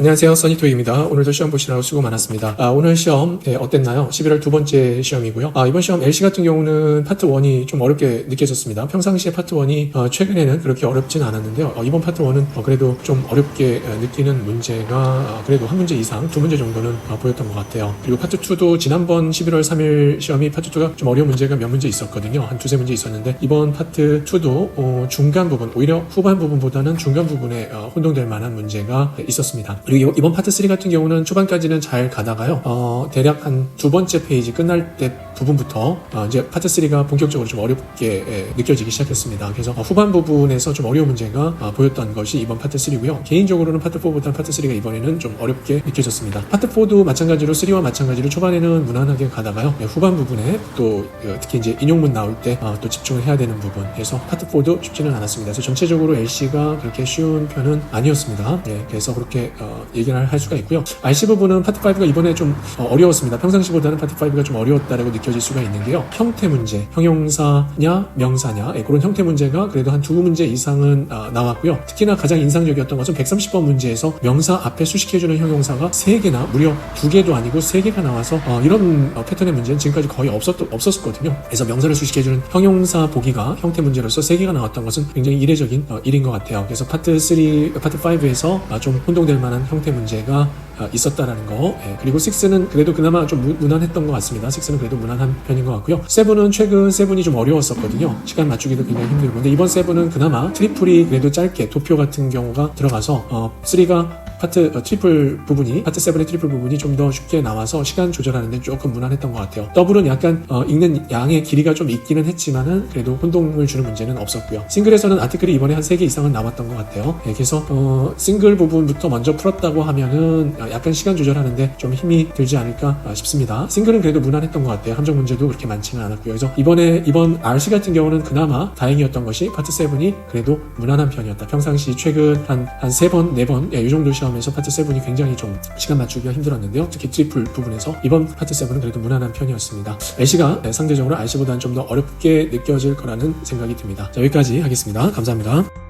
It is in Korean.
안녕하세요. 써니토이입니다. 오늘도 시험 보시느라 수고 많았습니다. 아, 오늘 시험 네, 어땠나요? 11월 두 번째 시험이고요. 아, 이번 시험 LC 같은 경우는 파트 1이 좀 어렵게 느껴졌습니다. 평상시에 파트 1이 어, 최근에는 그렇게 어렵진 않았는데요. 어, 이번 파트 1은 어, 그래도 좀 어렵게 어, 느끼는 문제가 어, 그래도 한 문제 이상, 두 문제 정도는 어, 보였던 것 같아요. 그리고 파트 2도 지난번 11월 3일 시험이 파트 2가 좀 어려운 문제가 몇 문제 있었거든요. 한 두세 문제 있었는데 이번 파트 2도 어, 중간 부분, 오히려 후반 부분보다는 중간 부분에 어, 혼동될 만한 문제가 있었습니다. 그리고 이번 파트 3 같은 경우는 초반까지는 잘 가다가요. 어, 대략 한 두 번째 페이지 끝날 때 부분부터 어, 이제 파트 3가 본격적으로 좀 어렵게 예, 느껴지기 시작했습니다. 그래서 어, 후반 부분에서 좀 어려운 문제가 어, 보였던 것이 이번 파트 3고요. 개인적으로는 파트 4보다는 파트 3가 이번에는 좀 어렵게 느껴졌습니다. 파트 4도 마찬가지로 3와 마찬가지로 초반에는 무난하게 가다가요. 예, 후반 부분에 또 어, 특히 이제 인용문 나올 때또 집중을 해야 되는 부분. 그래서 파트 4도 쉽지는 않았습니다. 그래서 전체적으로 LC가 그렇게 쉬운 편은 아니었습니다. 예, 그래서 그렇게 어, 얘기를 할 수가 있고요. RC 부분은 파트 5가 이번에 좀 어, 어려웠습니다. 평상시보다는 파트 5가 좀 어려웠다라고 느껴질 수가 있는 게요. 형태 문제, 형용사냐, 명사냐, 예, 그런 형태 문제가 그래도 한 두 문제 이상은 아, 나왔고요. 특히나 가장 인상적이었던 것은 130번 문제에서 명사 앞에 수식해주는 형용사가 3개나 무려 2개도 아니고 3개가 나와서 어, 이런 어, 패턴의 문제는 지금까지 거의 없었, 없었거든요. 그래서 명사를 수식해주는 형용사 보기가 형태 문제로서 3개가 나왔던 것은 굉장히 이례적인 어, 일인 것 같아요. 그래서 파트 3, 파트 5에서 아, 좀 혼동될 만한 형태 문제가 아, 있었다라는 거. 예, 그리고 6는 그래도 그나마 좀 무, 무난했던 것 같습니다. 6는 그래도 무난한 편인 것 같고요. 7은 최근 7이 좀 어려웠었거든요. 시간 맞추기도 굉장히 힘들고. 근데 이번 7은 그나마 트리플이 그래도 짧게 도표 같은 경우가 들어가서 어, 3가 파트 어, 트리플 부분이 파트 7의 트리플 부분이 좀 더 쉽게 나와서 시간 조절하는 데 조금 무난했던 것 같아요. 더블은 약간 어, 읽는 양의 길이가 좀 있기는 했지만은 그래도 혼동을 주는 문제는 없었고요. 싱글에서는 아티클이 이번에 한 3개 이상은 나왔던 것 같아요. 예, 그래서 어, 싱글 부분부터 먼저 풀었다고 하면은 어, 약간 시간 조절하는데 좀 힘이 들지 않을까 어, 싶습니다. 싱글은 그래도 무난했던 것 같아요. 함정 문제도 그렇게 많지는 않았고요. 그래서 이번에 이번 RC 같은 경우는 그나마 다행이었던 것이 파트 7이 그래도 무난한 편이었다. 평상시 최근 한 한 세 번, 네 번, 예, 이 정도 시험에서 파트 7이 굉장히 좀 시간 맞추기가 힘들었는데요. 특히 트리플 부분에서 이번 파트 7은 그래도 무난한 편이었습니다. LC가 상대적으로 RC보다는 좀 더 어렵게 느껴질 거라는 생각이 듭니다. 자, 여기까지 하겠습니다. 감사합니다.